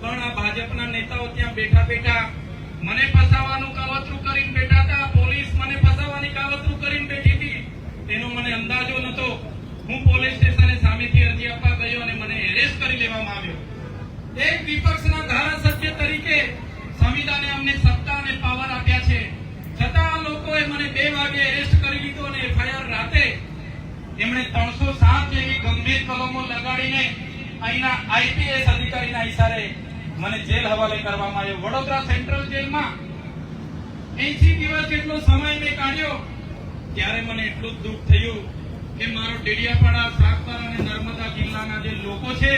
પણ આ ભાજપના નેતાઓ ત્યાં બેઠા બેઠા મને ફસાવાનું કાવતરું કરીને બેઠા હતા. પોલીસ મને ફસાવાની કાવતરું કરીને બેઠી હતી. તેનો મને અંદાજો નતો હું પોલીસ સ્ટેશને સામેથી અરજી આપવા ગયો અને મને એરેસ્ટ કરી લેવામાં આવ્યો. એક વિપક્ષના ધારાસભ્ય તરીકે સંવિધાને અમને સત્તા અને પાવર આપ્યા છે. છતાં આ લોકોએ મને બે વાગે એરેસ્ટ કરી લીધો અને એફઆઈઆર રાતે એમણે ત્રણસો સાત જેવી ગંભીર કલમો લગાડીને અહીંના આઈપીએસ અધિકારીના ઈશારે મને જેલ હવાલે કરવામાં આવ્યો. વડોદરા સેન્ટ્રલ જેલમાં એસી દિવસ જેટલો સમય મેં કાઢ્યો, ત્યારે મને એટલું જ દુઃખ થયું કે મારો ડેડિયાપાડા સાગબાર અને નર્મદા જિલ્લાના જે લોકો છે,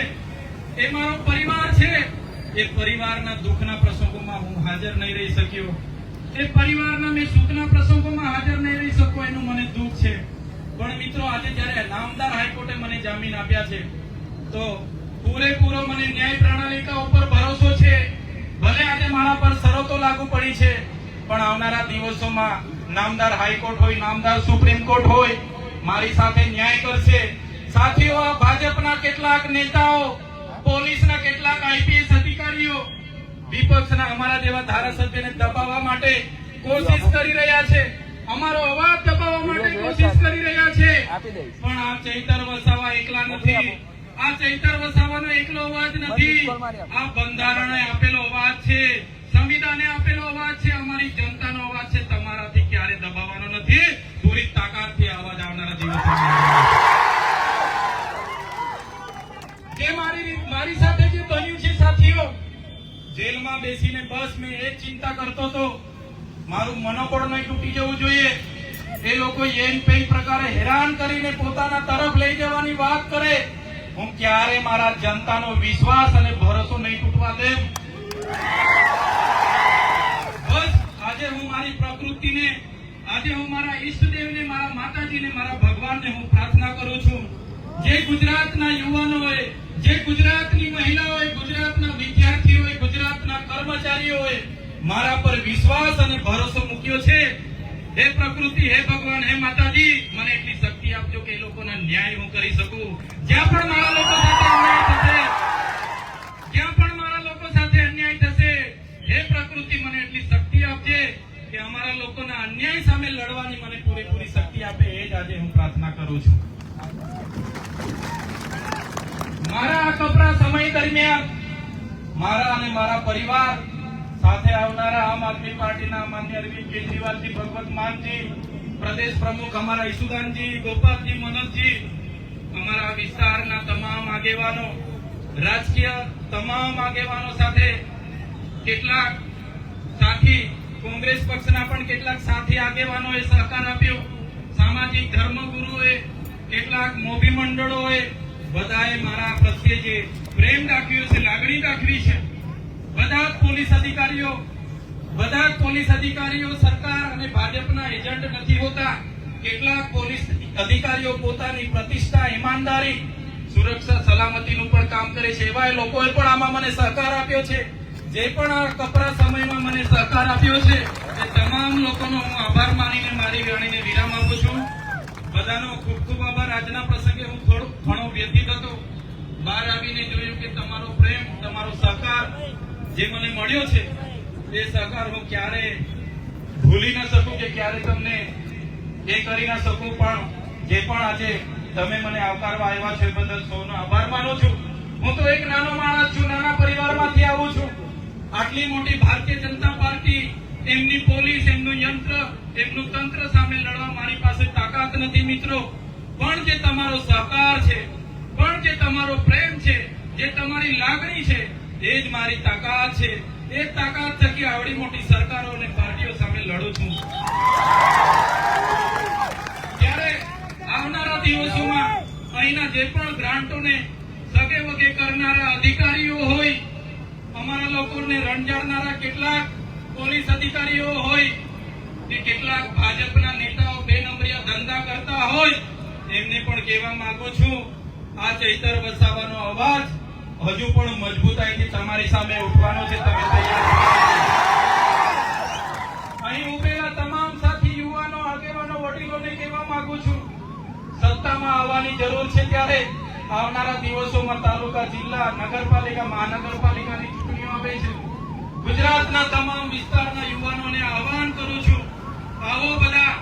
એ મારો પરિવાર છે. એ પરિવારના દુઃખના પ્રસંગોમાં હું હાજર નહીં રહી શક્યો. એ પરિવારના મેં સુખના પ્રસંગોમાં હાજર નહીં રહી શકો એનું મને દુઃખ છે. પણ મિત્રો, આજે જ્યારે નામદાર હાઈકોર્ટે મને જામીન આપ્યા છે, તો પૂરેપૂરો મને ન્યાય પ્રણાલિકા ઉપર ભરોસો છે. ભલે આજે મારા પર શરતો લાગુ પડી છે, પણ આવનારા દિવસોમાં નામદાર હાઈકોર્ટ હોય, નામદાર સુપ્રીમ કોર્ટ હોય મારી સાથે ન્યાય કરશે. સાથીઓ આ ભાજપના કેટલાક નેતાઓ પોલીસના કેટલાક આઈપીએસ અધિકારીઓ વિપક્ષના અમારા જેવા ધારાસભ્યને દબાવવા માટે કોશિશ કરી રહ્યા છે. અમારો અવાજ દબાવવા માટે કોશિશ કરી રહ્યા છે. પણ આ ચૈતર વસાવા એકલા નથી. આ ચૈતર વસાવાનો એકલો અવાજ નથી. આ બંધારણે આપેલો અવાજ છે. સંવિધાને આપેલો અવાજ છે. અમારી જનતાનો અવાજ છે. તમારાથી ક્યારે દબાવવાનો નથી. પૂરી તાકાતથી અવાજ દિવસોમાં જે મારી મારી સાથે જે બન્યું છે સાથીઓ, જેલમાં બેસીને બસ મેં એ ચિંતા કરતો તો મારું મનોબળ નહીં તૂટી જવું જોઈએ. એ લોકો એન પેન પ્રકારે હેરાન કરીને પોતાના તરફ લઈ જવાની વાત કરે. હું ક્યારે મારા જનતાનો વિશ્વાસ અને ભરોસો નહીં તૂટવા દે બસ, આજે હું મારી પ્રકૃતિને આજે હું મારા ઈષ્ટદેવને, મારા માતાજીને, મારા ભગવાનને હું પ્રાર્થના કરું છું. જે ગુજરાતના યુવાનોએ જે ગુજરાતની મહિલાઓએ ગુજરાતના વિદ્યાર્થીઓએ ગુજરાતના કર્મચારીઓએ મારા પર વિશ્વાસ અને ભરોસો મૂક્યો છે. હે પ્રકૃતિ, હે ભગવાન, હે માતાજી, મને એટલી શક્તિ આપજો કે એ લોકોના ન્યાય હું કરી શકું. જ્યાં પણ મારા લોકો સાથે કે અમારા લોકોના અન્યાય સામે લડવાની મને પૂરેપૂરી શક્તિ આપે, એ જ આજે હું પ્રાર્થના કરું છું. મારા આ કપરા સમય દરમિયાન મારા અને મારા પરિવાર સાથે આવનારા આમ આદમી પાર્ટીના માન્ય અરવિંદ કેજરીવાલજી, ભગવત માનજી, પ્રદેશ પ્રમુખ અમારા ઈસુદાનજી, ગોપાલજી, મનોજજી, અમારા વિસ્તારના તમામ આગેવાનો, રાજકીય તમામ આગેવાનો સાથે કેટલાક સાથી કોંગ્રેસ પક્ષના પણ કેટલાક સાથી આગેવાનોએ સહકાર આપ્યો. સામાજિક ધર્મગુરુઓએ કેટલાક મોભી મંડળોએ બધાએ મારા પ્રત્યે જે પ્રેમ રાખ્યો છે, લાગણી રાખવી છે, બધા જ પોલીસ અધિકારીઓ, બધા જ પોલીસ અધિકારીઓ સરકાર અને ભાજપના એજન્ટ નથી હોતા. કેટલાક પોલીસ અધિકારીઓ પોતાની પ્રતિષ્ઠા, ઈમાનદારી, સુરક્ષા, સલામતીનું પણ કામ કરે છે. એવા લોકોએ પણ આમાં મને સહકાર આપ્યો છે. જે પણ આ કપરા સમયમાં મને સહકાર આપ્યો છે, એ તમામ લોકોનો હું આભાર માનીને, મારી વાણીને વિરામ આપું છું. બધાનો ખૂબ ખૂબ આભાર. આજના પ્રસંગે હું થોડો ઘણો વ્યથિત હતો. બહાર આવીને જોયું કે તમારો પ્રેમ, તમારો સહકાર જે મને મળ્યો છે, એ સહકાર હું ક્યારે ભૂલી ન શકું કે ક્યારે તમને એ કરી ન શકું. પણ જે પણ આજે તમે મને આવકારવા આવ્યા છો એ બદલ સૌનો આભાર માનું છું. હું તો એક નાનો માણસ છું, નાના પરિવારમાંથી આવું છું. આટલી મોટી ભારતીય જનતા પાર્ટી, એમની પોલીસ, એમનું યંત્ર, એમનું તંત્ર સામે લડવા મારી પાસે તાકાત નથી મિત્રો. પણ જે તમારો સહકાર છે, પણ જે તમારો પ્રેમ છે, જે તમારી લાગણી છે, એ જ મારી તાકાત છે. એ તાકાત થકી આવડી મોટી સરકારો અને પાર્ટીઓ સામે લડું છું. ત્યારે આવનારા દિવસોમાં અહીંના જે પણ ગ્રાન્ટોને સગે વગે કરનારા અધિકારીઓ હોય અમારા લોકોને રંજાડનારા કેટલાક પોલીસ અધિકારીઓ હોય કે કેટલાક ભાજપના નેતાઓ બે નંબરિયા ધંધા કરતા હોય, એમને પણ કહેવા માંગુ છું, આ ચૈતર વસાવાનો અવાજ હજુ પણ મજબૂતાઈથી તમારી સામે ઉઠવાનો છે, તમે તૈયાર? અહીં ઉભેલા તમામ સાથી યુવાનો, આગેવાનો, વડીલોને કહેવા માંગુ છું, સત્તામાં આવવાની જરૂર છે ત્યારે આવનારા દિવસોમાં તાલુકા, જિલ્લા, નગરપાલિકા, મહાનગરપાલિકાની ચૂંટણીઓ આવે છે. ગુજરાતના તમામ વિસ્તારના યુવાનોને આહવાન કરું છું. આવો બધા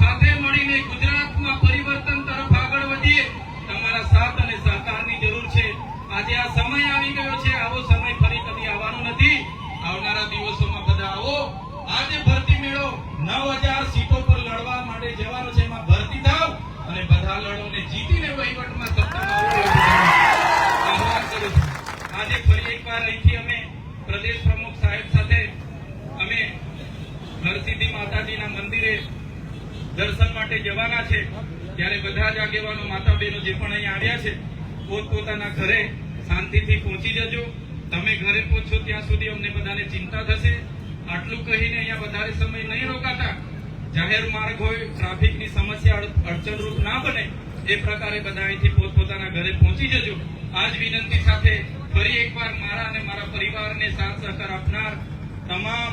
સાથે મળીને ગુજરાતમાં પરિવર્તન તરફ આગળ વધીએ. તમારા સાથ અને સહકારની જરૂર છે. આજે આ સમય આવી ગયો છે. આવો સમય ફરી કદી આવવાનો નથી. આવનારા દિવસોમાં બધા આવો. આજે ભરતી મેળો નવ હજાર સીટો પર એકવાર અહીંથી અમે પ્રદેશ પ્રમુખ સાહેબ સાથે અમે હરસિદ્ધિ માતાજીના મંદિરે દર્શન માટે જવાના છે. ત્યારે બધા જ આગેવાનો માતા બહેનો જે પણ અહીંયા આવ્યા છે, પોતપોતાના ઘરે શાંતિથી પહોંચી જજો. તમે ઘરે પહોંચો ત્યાં સુધી અમને બધાને ચિંતા થશે. આટલું કહીને અહીંયા વધારે સમય નહીં રોકાતા. જાહેર માર્ગ હોય, ટ્રાફિકની સમસ્યા અડ- અડચણરૂપ ના બને, એ પ્રકારે બધા અહીંથી પોતપોતાના ઘરે પહોંચી જજો. આ જ વિનંતી સાથે ફરી એકવાર મારા અને મારા પરિવારને સાથ સહકાર આપનાર તમામ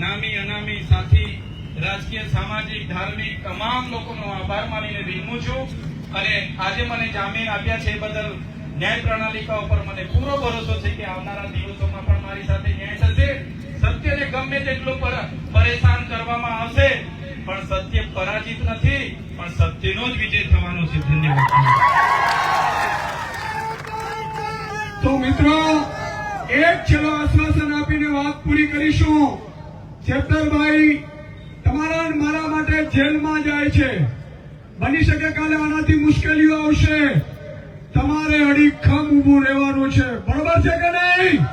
નામી, અનામી સાથી, રાજકીય, સામાજિક, ધાર્મિક તમામ લોકોનો આભાર માનીને વિનમું છું અને આજે મને જામીન આપ્યા છે બદલ ન્યાય પ્રણાલિકા ઉપર મને પૂરો ભરોસો છે કે આવનારા દિવસોમાં પણ મારી સાથે ન્યાય થશે. સત્યને ગમે તેટલું પર- પરેશાન કરવામાં આવશે, પણ સત્ય પરાજિત નથી, પણ સત્યનો જ વિજય થવાનો છે. ધન્યવાદ. તો મિત્રો, એક છેલ્લો આશ્વાસન આપીને વાત પૂરી કરીશું. ચેતરભાઈ તમારા મારા માટે જેલમાં જાય છે. બની શકે કાલે આનાથી મુશ્કેલીઓ આવશે. તમારે અડીખમ ઉભું રહેવાનું છે. બરોબર છે કે નહીં?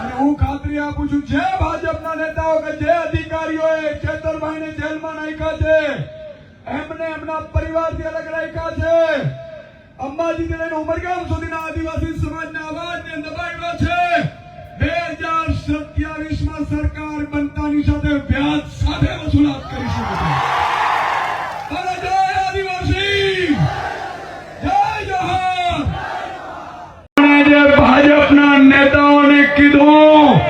અને હું ખાતરી આપું છું, જે ભાજપના નેતાઓ કે જે અધિકારીઓએ ચેતરભાઈને જેલમાં નાખ્યા છે, એમને એમના પરિવારથી અલગ રાખ્યા છે. અંબાજીથી લઈને ઉમરગામ સુધીના આદિવાસી સમાજના અવાજને દબાવ્યો છે. બે હજાર સત્યાવીસમાં સરકાર બનતાની સાથે વ્યાજ સાથે વસૂલાત જે ભાજપના નેતાઓને કીધું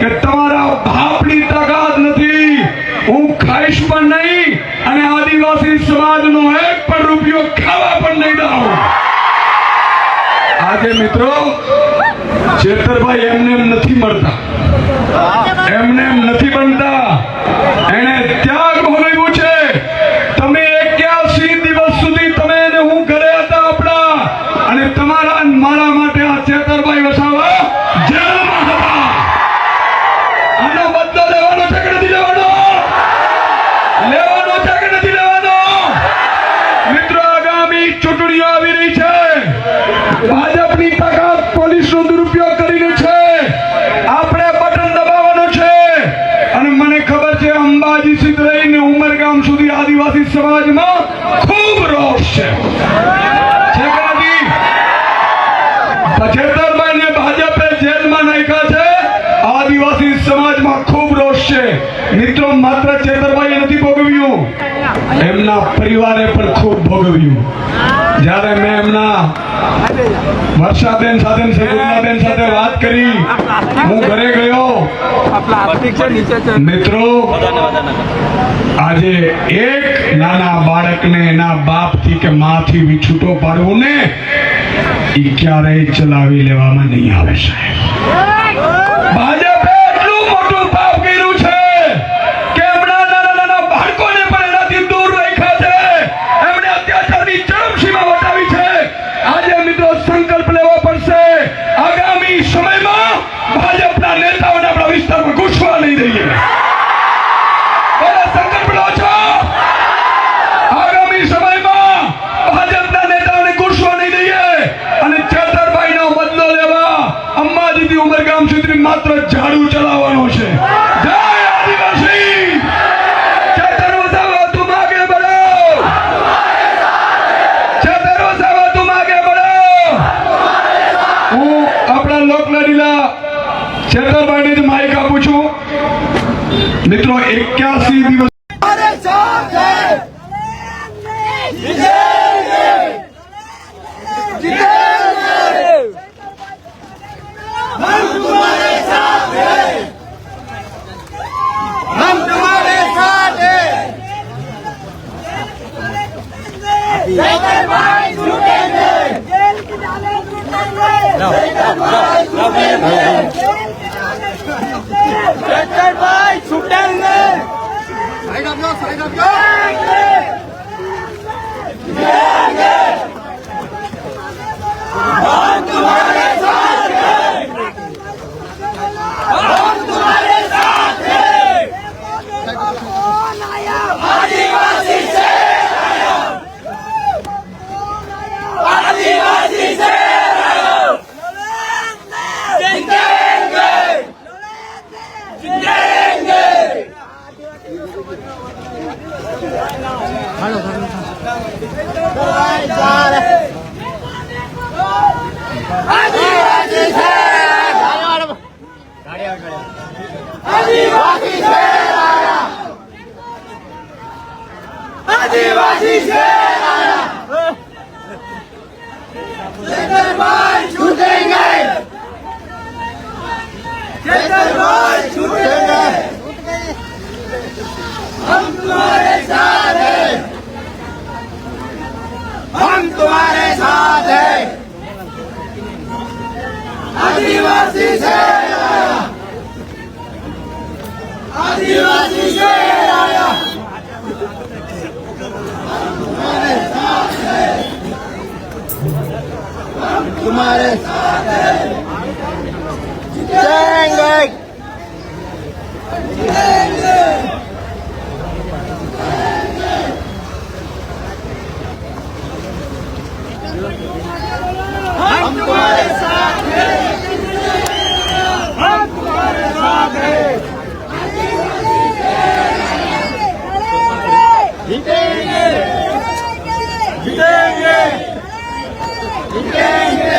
કે તમારા બાપની તાકાત નથી, હું ખાઈશ પણ નહીં અને આદિવાસી સમાજનો એક પણ રૂપિયો ખાવા પણ નહીં દઉં આજે મિત્રો ચેતરભાઈ એમને એમ નથી મળતા. એમના પરિવારે પણ ખૂબ ભોગવ્યું. જ્યારે મેં એમના વર્ષાબેન સાથે શગુનાબેન સાથે વાત કરી, હું ઘરે ગયો. મિત્રો, આજે એક નાના બાળકને એના બાપથી કે માથી વિછૂટો પાડવું ને એ ક્યારેય ચલાવી લેવામાં નહીં આવે, સાહેબ. સુધી तुम्हारे जीतेंगे हम तुम्हारे साथ हैं हम तुम्हारे साथ हैं જીતેંગે જીતેંગે જીતેંગે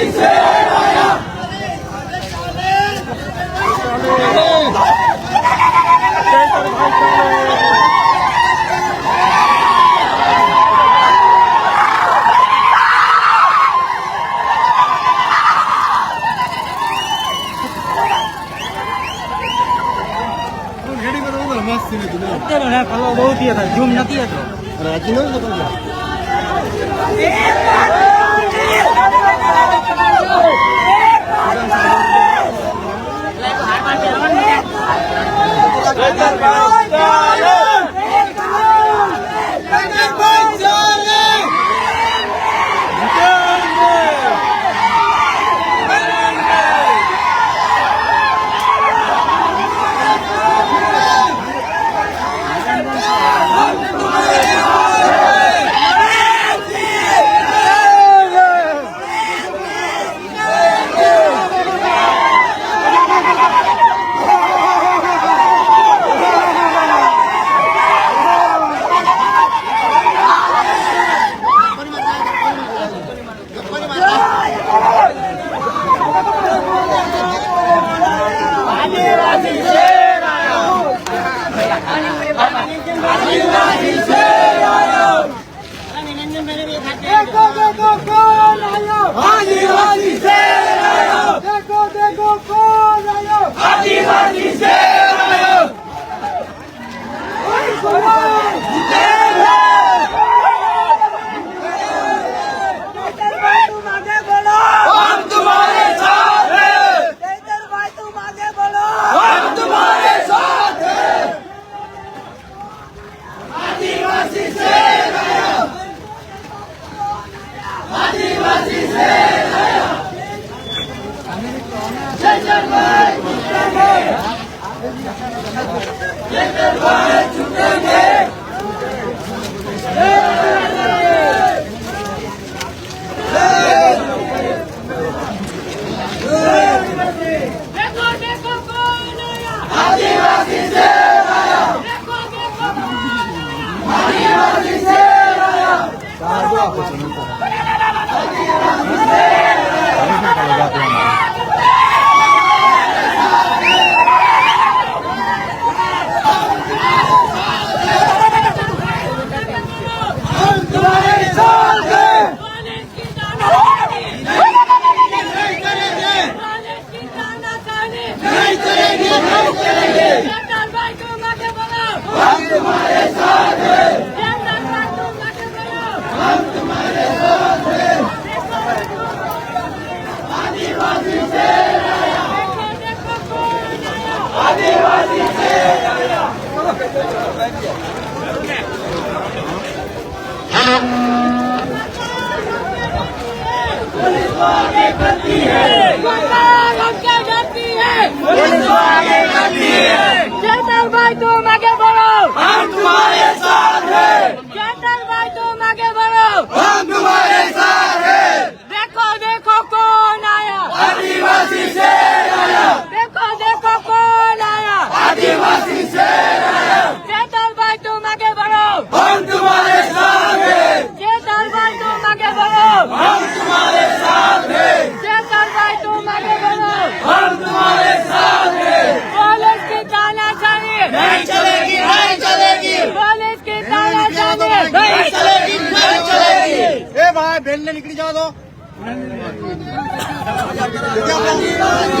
અત્યારે हम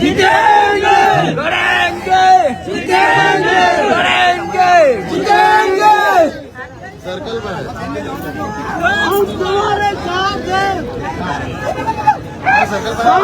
जीतेंगे लड़ेंगे ਸਾਈਕਲ ਪਰ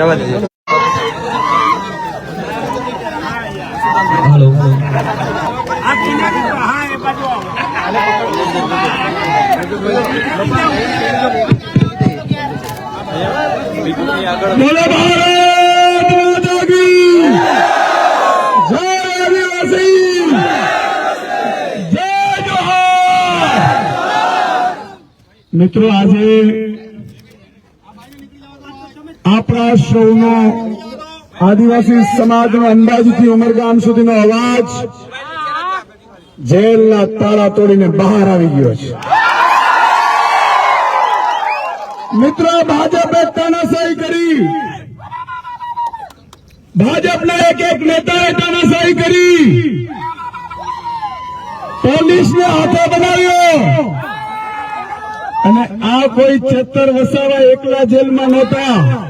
જવા દેજો. જોહાર મિત્રો આજે સૌનો આદિવાસી સમાજનો અંબાજીથી ઉમરગામ સુધીનો અવાજ જેલના તાળા તોડીને બહાર આવી ગયો છે. મિત્રો, ભાજપે તાનાશાહી કરી. ભાજપના એક એક નેતાએ તાનાશાહી કરી. પોલીસને હાથો બનાવ્યો. અને આ કોઈ ચેતર વસાવા એકલા જેલમાં નહોતા.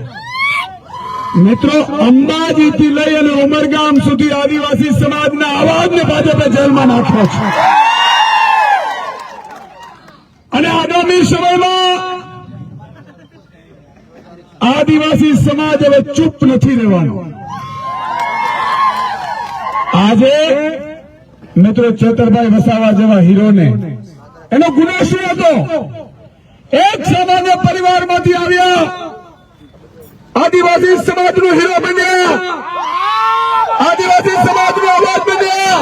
મિત્રો, અંબાજીથી લઈ અને ઉમરગામ સુધી આદિવાસી સમાજના અવાજને ભાજપે જેલમાં નાખ્યો છે. આગામી સમયમાં આદિવાસી સમાજ હવે ચૂપ નથી રહેવાનો. આજે મિત્રો ચેતરભાઈ વસાવા જેવા હીરોને, એનો ગુનો શું હતો. એક સામાન્ય પરિવારમાંથી આવ્યા આદિવાસી સમાજનો હીરો બન્યા. આદિવાસી સમાજનો અવાજ બન્યા.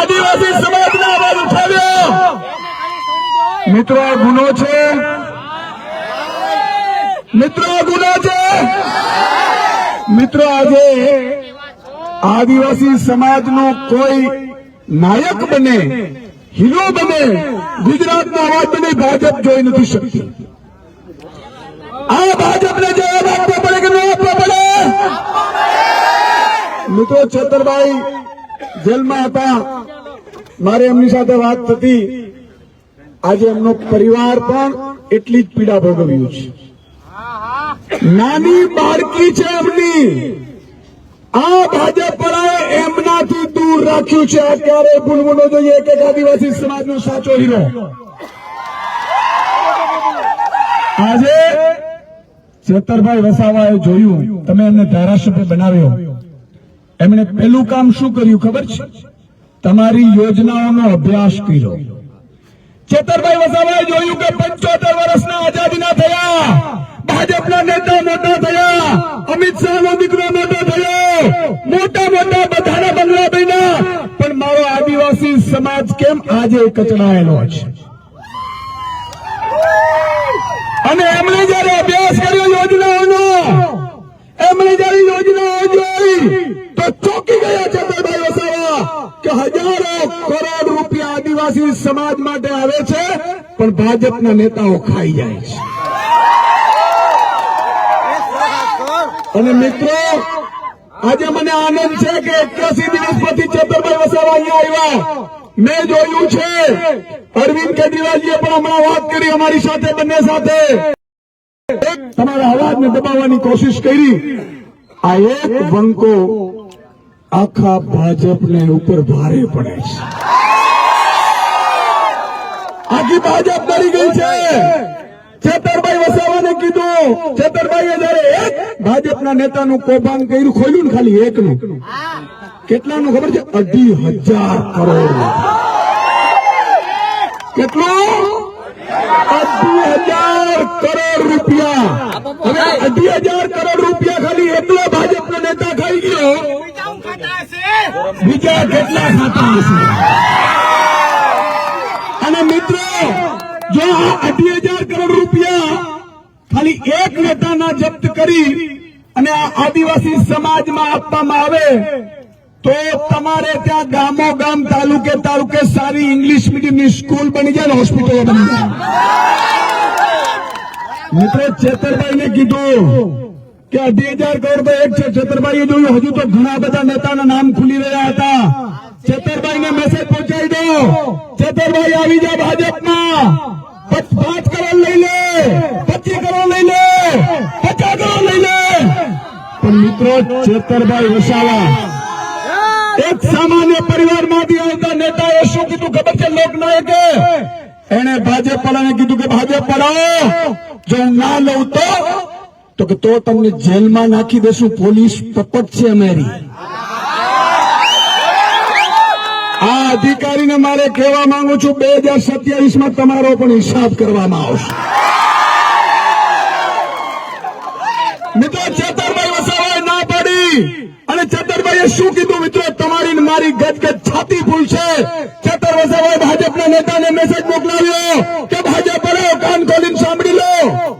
આદિવાસી સમાજનો અવાજ ઉઠાવ્યો. મિત્રો, આ ગુનો છે. મિત્રો, આ ગુનો છે. મિત્રો, આજે આદિવાસી સમાજનો કોઈ નાયક બને, હીરો બને ગુજરાત નો અવાજ બને, ભાજપ જોઈ નથી શકતી. આ ભાજપને જવાબ આપવો પડે કે ન આપવો પડે મિત્રો છેતરભાઈ જેલમાં હતા. મારે એમની સાથે વાત થતી. આજે એમનો પરિવાર પણ એટલી જ પીડા ભોગવ્યું છે. નાની બાળકી છે એમની. આ ભાજપ વાળાએ એમનાથી દૂર રાખ્યું છે. અત્યારે ક્યારે ભૂલવું ન જોઈએ. કે આદિવાસી સમાજનો સાચો હીરો. આજે ચેતરભાઈ વસાવાએ જોયું, તમે એમને ધારાસભ્ય બનાવ્યો. એમણે પેલું કામ શું કર્યું ખબર છે? તમારી યોજનાઓનો અભ્યાસ કર્યો. ચેતરભાઈ વસાવાએ જોયું કે પંચોતેર વર્ષના આઝાદીના થયા, ભાજપના નેતા મોટા થયા, અમિત શાહનો દીકરો મોટો થયો, મોટા મોટા બધાના બંગલા બન્યા. પણ મારો આદિવાસી સમાજ કેમ આજે કચડાયેલો છે? અને એમણે જયારે અભ્યાસ કર્યો યોજનાઓનો એમણે જયારે યોજનાઓ જોઈ તો ચોકી ગયા ચંદ્રભાઈ વસાવા કે હજારો કરોડ રૂપિયા આદિવાસી સમાજ માટે આવે છે, પણ ભાજપના નેતાઓ ખાઈ જાય છે. અને મિત્રો, આજે મને આનંદ છે કે એક્યાસી દિવસ પછી ચંદ્રભાઈ વસાવા અહીંયા આવ્યા. મેં જોયું છે અરવિંદ કેજરીવાલજીએ પણ હમણાં વાત કરી અમારી સાથે, બંને સાથે. તમારા અવાજને દબાવવાની કોશિશ કરી. આ એક બંકો આખા ભાજપને ઉપર ભારે પડે છે. આખી ભાજપ ડરી ગઈ છે. છેતરભાઈ વસાવાને કીધું. છેતરભાઈએ જયારે એક ભાજપના નેતાનું કૌભાંગ કર્યું, ખોલ્યું ને ખાલી એકનું. કેટલાનું ખબર છે? અઢી હજાર કરોડ. કેટલું? અઢી હજાર કરોડ રૂપિયા. હવે અઢી હજાર કરોડ રૂપિયા ખાલી એકલો ભાજપનો નેતા ખાઈ ગયો. બીજા કેટલા ખાતા હશે? અને મિત્રો, જો આ અઢી હજાર કરોડ રૂપિયા ખાલી એક નેતાના જપ્ત કરી અને આ આદિવાસી સમાજમાં આપવામાં આવે તો તમારે ત્યાં ગામો ગામ, તાલુકે તાલુકે સારી ઇંગ્લિશ મીડિયમની સ્કૂલ બની જાય ને હોસ્પિટલો બની જાય. મિત્રો ચેતરભાઈને કીધું કે અઢી હજાર કરોડ એક છે. ચેતરભાઈએ જોયું, હજુ તો ઘણા બધા નેતાના નામ ખુલી રહ્યા હતા. ચેતરભાઈને મેસેજ પહોંચાડી દો. ચેતરભાઈ આવી જા ભાજપમાં. પાંચ કરોડ લઈ લે. પચીસ કરોડ લઈ લે. પચાસ કરોડ લઈ લે. પણ મિત્રો ચેતરભાઈ વસાવા. એક સામાન્ય પરિવારમાંથી આવતા નેતાએ શું કીધું ખબર છે લોકનાયકે? એને ભાજપ વાળાને કીધું કે ભાજપ વાળાઓ જો હું ના લઉં તો? તો કે તો તમને જેલમાં નાખી દેશું, પોલીસ પપટ છે અમારી. આ અધિકારીને મારે કહેવા માંગુ છું, બે હજાર સત્યાવીસમાં તમારો પણ હિસાબ કરવામાં આવશે. મિત્રો, ચેતરભાઈ વસાવાએ ના પાડી. અને ચેતરભાઈએ શું કીધું મિત્રો? તમારી ને મારી ગજ ગજ છાતી છે ચેતર વસાવાએ ભાજપના નેતાને મેસેજ મોકલાવ્યો કે ભાજપ કાન ખોલીને સાંભળી લો.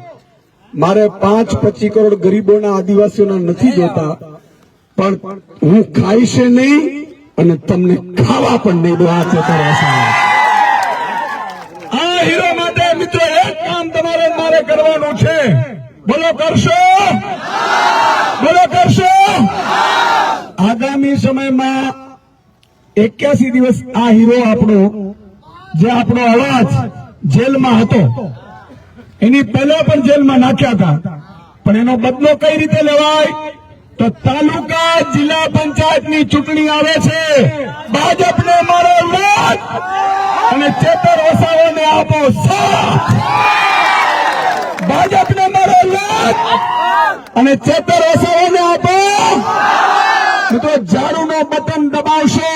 મારે પાંચ પચી કરોડ ગરીબોના આદિવાસીઓના નથી જોતા, પણ હું ખાઈશ નહીં અને તમને ખાવા પણ નહીં દો આ ચેતર આ હીરો માટે મિત્રો એક કામ તમારે મારે કરવાનું છે. બોલો, કરશો? બોલો, કરશો? આગામી સમયમાં એક્યાસી દિવસ આ હીરો આપણો, જે આપણો અવાજ જેલમાં હતો. એની પહેલા પણ જેલમાં નાખ્યા હતા. પણ એનો બદલો કઈ રીતે લેવાય? તો તાલુકા જિલ્લા પંચાયતની ચૂંટણી આવે છે. ભાજપને મારો વોટ અને ચેતર વસાવાને આપો સાથ. ભાજપને મારો વોટ અને ચેતર વસાવાને આપો મિત્રો ઝાડુનો બટન દબાવશો.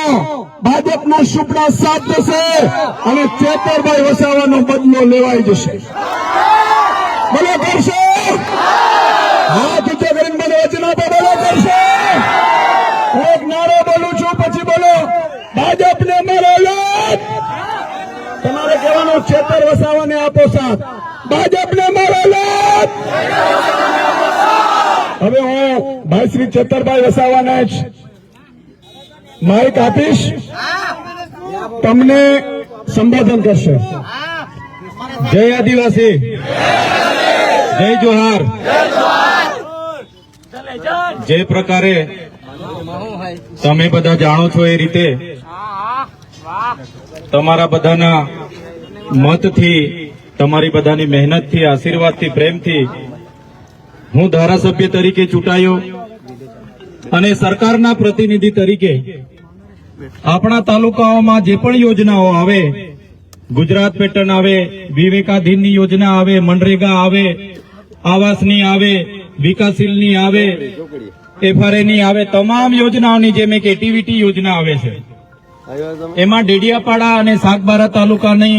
ભાજપના સુપડા સાફ થશે અને ચેતરભાઈ વસાવાનો બદલો લેવાઈ જશે. બોલો કરશો? હાથ ઊંચો કરીને મને વચન આપો, બોલો કરશો? એક નારો બોલું છું, પછી બોલો, ભાજપને મારો લાભ તમારે કહેવાનું ચેતર વસાવાને આપો સાથ. ભાજપને મારો લાભ હવે ભાઈ શ્રી ચેતરભાઈ વસાવાને જ. માઇક આપીશ? તમને સંબોધન કરશે. જય આદિવાસી. જય જોહાર. જે પ્રકારે તમે બધા જાણો છો એ રીતે તમારા બધાના મતથી, તમારી બધાની મહેનતથી, આશીર્વાદથી, પ્રેમથી હું ધારાસભ્ય તરીકે ચૂંટાયો અને સરકારના પ્રતિનિધિ તરીકે આપણા તાલુકાઓમાં જે પણ યોજનાઓ આવે ગુજરાત પેટર્ન આવે વિવેકાધીનની યોજના આવે મનરેગા આવે આવાસની આવે વિકાસશીલની આવે એફઆરએ ની આવે તમામ યોજનાઓની જેમ એક એટીવીટી યોજના આવે છે. એમાં ડેડિયાપાડા અને સાગબારા તાલુકાની